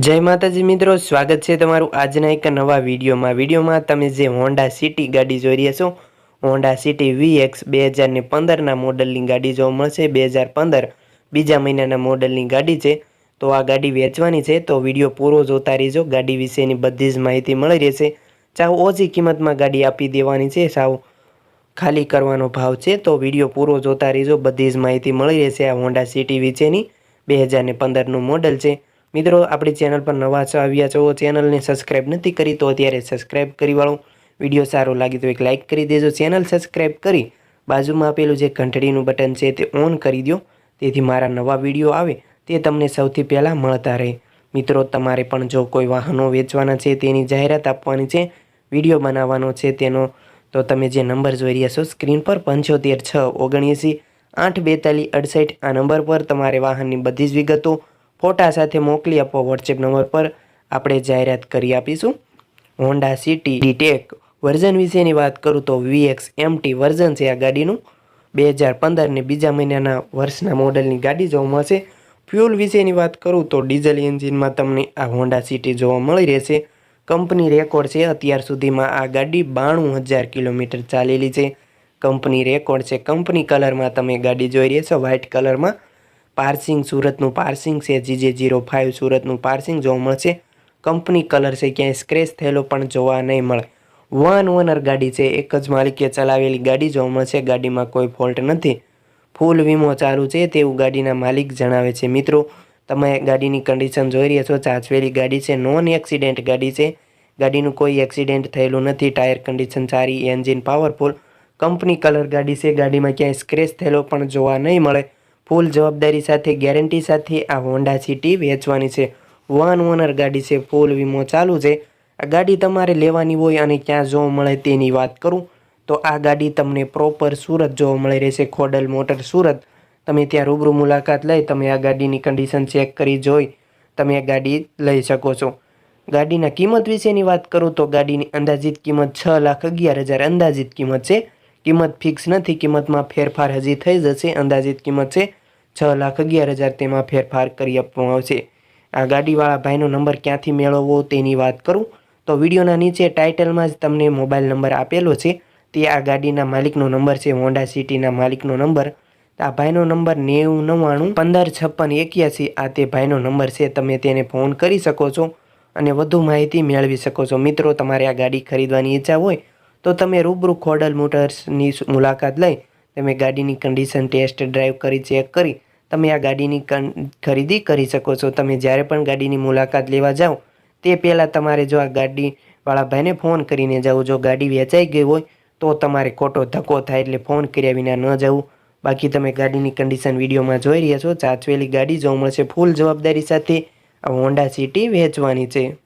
જય માતાજી મિત્રો, સ્વાગત છે તમારું આજના એક નવા વિડીયોમાં. વિડીયોમાં તમે જે હોન્ડા સિટી ગાડી જોઈ રહ્યા છો હોન્ડા સિટી વીએક્સ બે હજારને પંદરના મોડલની ગાડી જોવા મળશે, બે હજાર પંદર બીજા મહિનાના મોડલની ગાડી છે, તો આ ગાડી વેચવાની છે, તો વીડિયો પૂરો જોતા રહીજો. ગાડી વિશેની બધી જ માહિતી મળી રહેશે. ચાહો ઓછી કિંમતમાં ગાડી આપી દેવાની છે, સાવ ખાલી કરવાનો ભાવ છે, તો વીડિયો પૂરો જોતા રહીજો. બધી જ માહિતી મળી રહેશે આ હોન્ડા સિટી વિશેની. બે હજારને પંદરનું મોડલ છે. મિત્રો, આપણી ચેનલ પર નવા છો, આવ્યા છો ચેનલને સબસ્ક્રાઈબ નથી કરી, તો અત્યારે સબસ્ક્રાઈબ કરી વાળો. વીડિયો સારો લાગે તો એક લાઇક કરી દેજો ચેનલ સબસ્ક્રાઈબ કરી બાજુમાં આપેલું જે ઘંટડીનું બટન છે તે ઓન કરી દો તેથી મારા નવા વીડિયો આવે, તે તમને સૌથી પહેલાં મળતા રહે. મિત્રો, તમારે પણ જો કોઈ વાહનો વેચવાના છે, તેની જાહેરાત આપવાની છે વીડિયો બનાવવાનો છે તેનો, તો તમે જે નંબર જોઈ રહ્યા છો સ્ક્રીન પર પંચોતેર છ ઓગણએંસી આઠ બેતાલીસ અડસઠ આ નંબર પર તમારે વાહનની બધી જ વિગતો ફોટા સાથે મોકલી આપો વોટ્સએપ નંબર પર. આપણે જાહેરાત કરી આપીશું. હોન્ડા સિટી ડીટેક વર્ઝન વિશેની વાત કરું તો વીએક્સ એમટી વર્ઝન છે આ ગાડીનું. બે હજાર પંદરને બીજા મહિનાના વર્ષના મોડલની ગાડી જોવા મળશે. ફ્યુલ વિશેની વાત કરું તો ડીઝલ એન્જિનમાં તમને આ હોન્ડા સિટી જોવા મળી રહેશે. કંપની રેકોર્ડ છે અત્યાર સુધીમાં આ ગાડી બાણું હજાર કિલોમીટર ચાલેલી છે. કંપની રેકોર્ડ છે, કંપની કલરમાં તમે ગાડી જોઈ રહ્યા છો વ્હાઇટ કલરમાં. પાર્સિંગ સુરતનું પાર્સિંગ છે, જીજે જીરો ફાઇવ સુરતનું પાર્સિંગ જોવા મળશે. કંપની કલર છે, ક્યાંય સ્ક્રેચ થયેલો પણ જોવા નહીં મળે. વન ઓનર ગાડી છે, એક જ માલિકે ચલાવેલી ગાડી જોવા મળશે. ગાડીમાં કોઈ ફોલ્ટ નથી. ફૂલ વીમો ચાલુ છે, તેવું ગાડીના માલિક જણાવે છે. મિત્રો, તમે ગાડીની કન્ડિશન જોઈ રહ્યા છો, ચાચવેલી ગાડી છે નોન એક્સિડેન્ટ ગાડી છે. ગાડીનું કોઈ એક્સિડેન્ટ થયેલું નથી ટાયર કન્ડિશન સારી એન્જિન પાવરફુલ કંપની કલર ગાડી છે, ગાડીમાં ક્યાંય સ્ક્રેચ થયેલો પણ જોવા નહીં મળે. ફૂલ જવાબદારી સાથે, ગેરંટી સાથે આ હોન્ડા સિટી વેચવાની છે. વન ઓનર ગાડી છે, ફૂલ વીમો ચાલુ છે. આ ગાડી તમારે લેવાની હોય અને ક્યાં જોવા મળે તેની વાત કરું. તો આ ગાડી તમને પ્રોપર સુરત જોવા મળી રહેશે, ખોડલ મોટર સુરત. તમે ત્યાં રૂબરૂ મુલાકાત લઈ, તમે આ ગાડીની કન્ડિશન ચેક કરી જોઈ, તમે આ ગાડી લઈ શકો છો. ગાડીના કિંમત વિશેની વાત કરું તો ગાડીની અંદાજિત કિંમત છ લાખ અગિયાર હજાર અંદાજિત કિંમત છે. કિંમત ફિક્સ નથી, કિંમતમાં ફેરફાર હજી થઈ જશે, અંદાજિત કિંમત છે. છ લાખ અગિયાર હજાર તેમાં ફેરફાર કરી આપવામાં આવશે. આ ગાડીવાળા ભાઈનો નંબર ક્યાંથી મેળવવો તેની વાત કરું? તો વિડીયોના નીચે ટાઇટલમાં જ તમને મોબાઈલ નંબર આપેલો છે. તે આ ગાડીના માલિકનો નંબર છે, હોન્ડા સિટીના માલિકનો નંબર. આ ભાઈનો નંબર નેવું નવ્વાણું પંદર છપ્પન એક્યાસી. આ તે ભાઈનો નંબર છે, તમે તેને ફોન કરી શકો છો અને વધુ માહિતી મેળવી શકો છો. મિત્રો, તમારે આ ગાડી ખરીદવાની ઈચ્છા હોય તો તમે રૂબરૂ ખોડલ મોટર્સની મુલાકાત લઈ તમે ગાડીની કન્ડિશન ટેસ્ટ ડ્રાઈવ કરી, ચેક કરી તમે આ ગાડીની ખરીદી કરી શકો છો. તમે જ્યારે પણ ગાડીની મુલાકાત લેવા જાઓ, તે પહેલાં તમારે જો આ ગાડીવાળા ભાઈને ફોન કરીને જવું જો ગાડી વેચાઈ ગઈ હોય, તો તમારે ખોટો ધક્કો થાય એટલે ફોન કર્યા વિના ન જવું બાકી તમે ગાડીની કન્ડિશન વિડીયોમાં જોઈ રહ્યા છો. ચાચવેલી ગાડી જોવા મળશે ફૂલ જવાબદારી સાથે. આ હોન્ડા સિટી વેચવાની છે.